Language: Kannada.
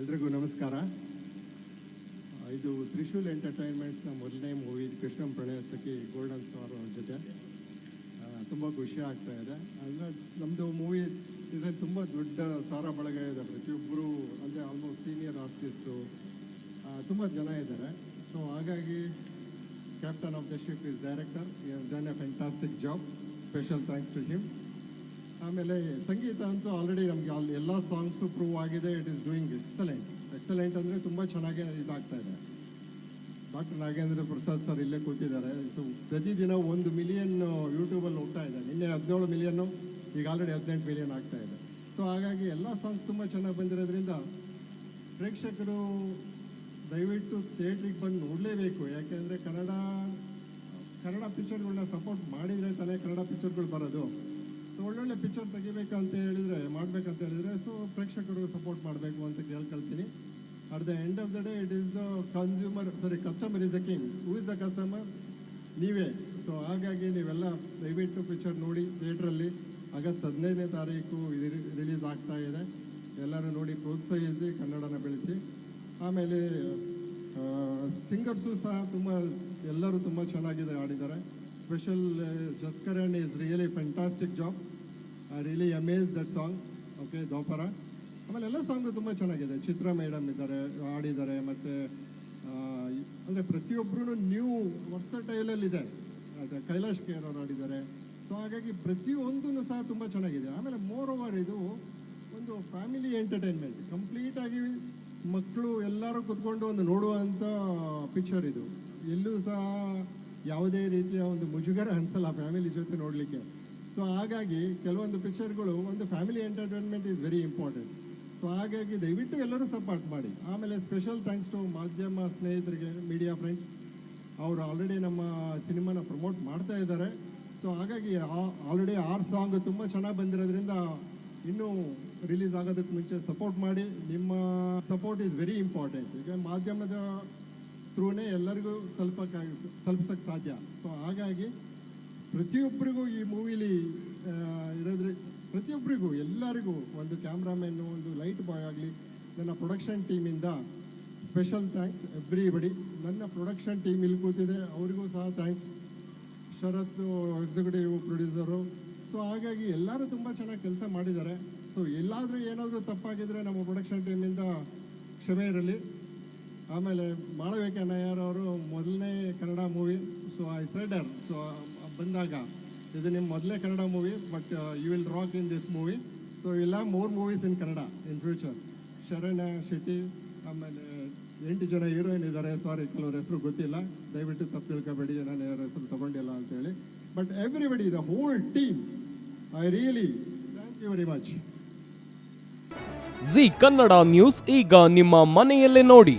ಎಲ್ರಿಗೂ ನಮಸ್ಕಾರ. ಇದು ತ್ರಿಶೂಲ್ ಎಂಟರ್ಟೈನ್ಮೆಂಟ್ಸ್ನ ಮೊದಲನೇ ಮೂವಿ, ಕೃಷ್ಣಂ ಪ್ರಣಯ ಸಖಿ, ಗೋಲ್ಡನ್ ಸ್ಟಾರ್ ಅವ್ರ ಜೊತೆ. ತುಂಬ ಖುಷಿ ಆಗ್ತಾ ಇದೆ. ಅಂದರೆ ನಮ್ಮದು ಮೂವಿ ಇದರಲ್ಲಿ ತುಂಬ ದೊಡ್ಡ ಸಾರ ಬಳಗ ಇದೆ ಪ್ರತಿಯೊಬ್ಬರು ಅಂದರೆ ಆಲ್ಮೋಸ್ಟ್ ಸೀನಿಯರ್ ಆರ್ಟಿಸ್ಟು ತುಂಬ ಜನ ಇದ್ದಾರೆ. ಸೊ ಹಾಗಾಗಿ captain of the ship is director done a fantastic job special thanks to him ಆಮೇಲೆ ಸಂಗೀತ ಅಂತೂ ಆಲ್ರೆಡಿ ನಮಗೆ ಅಲ್ಲಿ ಎಲ್ಲ ಸಾಂಗ್ಸು ಪ್ರೂವ್ ಆಗಿದೆ it is doing excellent excellent ಅಂದರೆ ತುಂಬ ಚೆನ್ನಾಗಿ ಇದಾಗ್ತಾ ಇದೆ. ಡಾಕ್ಟರ್ ನಾಗೇಂದ್ರ ಪ್ರಸಾದ್ ಸರ್ ಇಲ್ಲೇ ಕೂತಿದ್ದಾರೆ. ಸೊ ಪ್ರತಿದಿನ ಒಂದು ಮಿಲಿಯನ್ ಯೂಟ್ಯೂಬಲ್ಲಿ ಹೋಗ್ತಾ ಇದೆ. ನಿನ್ನೆ ಹದಿನೇಳು ಮಿಲಿಯನ್ನು ಈಗ ಆಲ್ರೆಡಿ ಹದಿನೆಂಟು ಮಿಲಿಯನ್ ಆಗ್ತಾ ಇದೆ. ಸೊ ಹಾಗಾಗಿ ಎಲ್ಲ ಸಾಂಗ್ಸ್ ತುಂಬ ಚೆನ್ನಾಗಿ ಬಂದಿರೋದ್ರಿಂದ ಪ್ರೇಕ್ಷಕರು ದಯವಿಟ್ಟು ಥಿಯೇಟ್ರಿಗೆ ಬಂದು ನೋಡಲೇಬೇಕು. ಯಾಕೆಂದರೆ ಕನ್ನಡ ಕನ್ನಡ ಪಿಕ್ಚರ್ಗಳನ್ನ ಸಪೋರ್ಟ್ ಮಾಡಿದರೆ ತಾನೇ ಕನ್ನಡ ಪಿಕ್ಚರ್ಗಳು ಬರೋದು. ಒಳ್ಳೊಳ್ಳೆ ಪಿಕ್ಚರ್ ತೆಗಿಬೇಕಂತ ಹೇಳಿದರೆ, ಮಾಡ್ಬೇಕಂತ ಹೇಳಿದ್ರೆ ಸೊ ಪ್ರೇಕ್ಷಕರು ಸಪೋರ್ಟ್ ಮಾಡಬೇಕು ಅಂತ ಕೇಳ್ಕೊಳ್ತೀನಿ. At the end of the day it is the consumer sorry customer is a king who is the customer ನೀವೇ. ಸೊ ಹಾಗಾಗಿ ನೀವೆಲ್ಲ ದಯವಿಟ್ಟು ಪಿಕ್ಚರ್ ನೋಡಿ ಥಿಯೇಟ್ರಲ್ಲಿ ಆಗಸ್ಟ್ ಹದಿನೈದನೇ ತಾರೀಕು ಇದು ರಿಲೀಸ್ ಆಗ್ತಾ ಇದೆ. ಎಲ್ಲರೂ ನೋಡಿ ಪ್ರೋತ್ಸಾಹಿಸಿ, ಕನ್ನಡನ ಬೆಳೆಸಿ. ಆಮೇಲೆ ಸಿಂಗರ್ಸು ಸಹ ತುಂಬ, ಎಲ್ಲರೂ ತುಂಬ ಚೆನ್ನಾಗಿದೆ ಆಡಿದ್ದಾರೆ special Jaskaran is really fantastic job I really amaze that song okay Dopara. ಆಮೇಲೆ ಎಲ್ಲ ಸಾಂಗ್ ತುಂಬ ಚೆನ್ನಾಗಿದೆ. ಚಿತ್ರ ಮೇಡಮ್ ಇದ್ದಾರೆ, ಹಾಡಿದ್ದಾರೆ, ಮತ್ತು ಅಂದರೆ ಪ್ರತಿಯೊಬ್ಬರೂ ನ್ಯೂ ವರ್ಸಟೈಲಲ್ಲಿದೆ ಅದೇ ಕೈಲಾಶ್ ಕೇರ್ ಅವರು ಆಡಿದ್ದಾರೆ ಸೊ ಹಾಗಾಗಿ ಪ್ರತಿಯೊಂದೂ ಸಹ ತುಂಬ ಚೆನ್ನಾಗಿದೆ. ಆಮೇಲೆ ಮೋರ್ ಓವರ್ ಇದು ಒಂದು ಫ್ಯಾಮಿಲಿ ಎಂಟರ್ಟೈನ್ಮೆಂಟ್ ಕಂಪ್ಲೀಟಾಗಿ ಮಕ್ಕಳು ಎಲ್ಲರೂ ಕುತ್ಕೊಂಡು ಒಂದು ನೋಡುವಂಥ ಪಿಕ್ಚರ್ ಇದು. ಎಲ್ಲೂ ಸಹ ಯಾವುದೇ ರೀತಿಯ ಒಂದು ಮುಜುಗರ ಅನಿಸಲ್ಲ ಫ್ಯಾಮಿಲಿ ಜೊತೆ ನೋಡಲಿಕ್ಕೆ. ಸೊ ಹಾಗಾಗಿ ಕೆಲವೊಂದು ಪಿಕ್ಚರ್ಗಳು ಒಂದು family entertainment is very important so ಹಾಗಾಗಿ ದಯವಿಟ್ಟು ಎಲ್ಲರೂ ಸಪೋರ್ಟ್ ಮಾಡಿ. ಆಮೇಲೆ ಸ್ಪೆಷಲ್ ಥ್ಯಾಂಕ್ಸ್ ಟು ಮಾಧ್ಯಮ ಸ್ನೇಹಿತರಿಗೆ ಮೀಡಿಯಾ ಫ್ರೆಂಡ್ಸ್ ಅವರು ಆಲ್ರೆಡಿ ನಮ್ಮ ಸಿನಿಮಾನ ಪ್ರಮೋಟ್ ಮಾಡ್ತಾ ಇದ್ದಾರೆ. ಸೊ ಹಾಗಾಗಿ ಆಲ್ರೆಡಿ ಆರ್ ಸಾಂಗ್ ತುಂಬ ಚೆನ್ನಾಗಿ ಬಂದಿರೋದ್ರಿಂದ ಇನ್ನೂ ರಿಲೀಸ್ ಆಗೋದಕ್ಕೆ ಮುಂಚೆ ಸಪೋರ್ಟ್ ಮಾಡಿ. ನಿಮ್ಮ ಸಪೋರ್ಟ್ ಈಸ್ ವೆರಿ ಇಂಪಾರ್ಟೆಂಟ್ ಈಗ ಮಾಧ್ಯಮದ ಥ್ರೂನೇ ಎಲ್ಲರಿಗೂ ತಲುಪಕ್ಕಾಗಿ ತಲುಪಿಸೋಕ್ಕೆ ಸಾಧ್ಯ. ಸೊ ಹಾಗಾಗಿ ಪ್ರತಿಯೊಬ್ಬರಿಗೂ ಈ ಮೂವಿಲಿ ಇರೋದ್ರೆ ಪ್ರತಿಯೊಬ್ಬರಿಗೂ, ಎಲ್ಲರಿಗೂ ಒಂದು ಕ್ಯಾಮ್ರಾಮ್ಯಾನು ಒಂದು ಲೈಟ್ ಬಾಯ್ ಆಗಲಿ, ನನ್ನ ಪ್ರೊಡಕ್ಷನ್ ಟೀಮಿಂದ ಸ್ಪೆಷಲ್ ಥ್ಯಾಂಕ್ಸ್ ಎವ್ರಿಬಡಿ. ನನ್ನ ಪ್ರೊಡಕ್ಷನ್ ಟೀಮ್ ಇಲ್ಲಿ ಕೂತಿದೆ, ಅವರಿಗೂ ಸಹ thanks. Sharath, executive, producer. So ಹಾಗಾಗಿ ಎಲ್ಲರೂ ತುಂಬ ಚೆನ್ನಾಗಿ ಕೆಲಸ ಮಾಡಿದ್ದಾರೆ. ಸೊ ಎಲ್ಲಾದರೂ ಏನಾದರೂ ತಪ್ಪಾಗಿದ್ದರೆ ನಮ್ಮ ಪ್ರೊಡಕ್ಷನ್ ಟೀಮಿಂದ ಕ್ಷಮೆ ಇರಲಿ. ಆಮೇಲೆ ಮಾಳವಿಕೆ ಅವರು ಮೊದಲನೇ ಕನ್ನಡ ಮೂವಿ, ಸೊ ಐ ಸೈಡರ್ ಸೊ ಬಂದಾಗ ಇದು ನಿಮ್ಮ ಮೊದಲೇ Kannada movie, but you will rock in this movie so ಇಲ್ಲ, ಮೂರು movies in Kannada in future Sharana, Shetty, ಆಮೇಲೆ ಎಂಟು ಜನ ಹೀರೋಯಿನ್ ಇದ್ದಾರೆ ಸಾರಿ ಕೆಲವ್ರ ಹೆಸರು ಗೊತ್ತಿಲ್ಲ. ದಯವಿಟ್ಟು ತಪ್ಪು ತಿಳ್ಕೊಬೇಡಿ. ನಾನು ಯಾರ ಹೆಸರು ತಗೊಂಡಿಲ್ಲ ಅಂತೇಳಿ but everybody the whole team I really thank you very much Zee Kannada news ಈಗ ನಿಮ್ಮ ಮನೆಯಲ್ಲೇ ನೋಡಿ.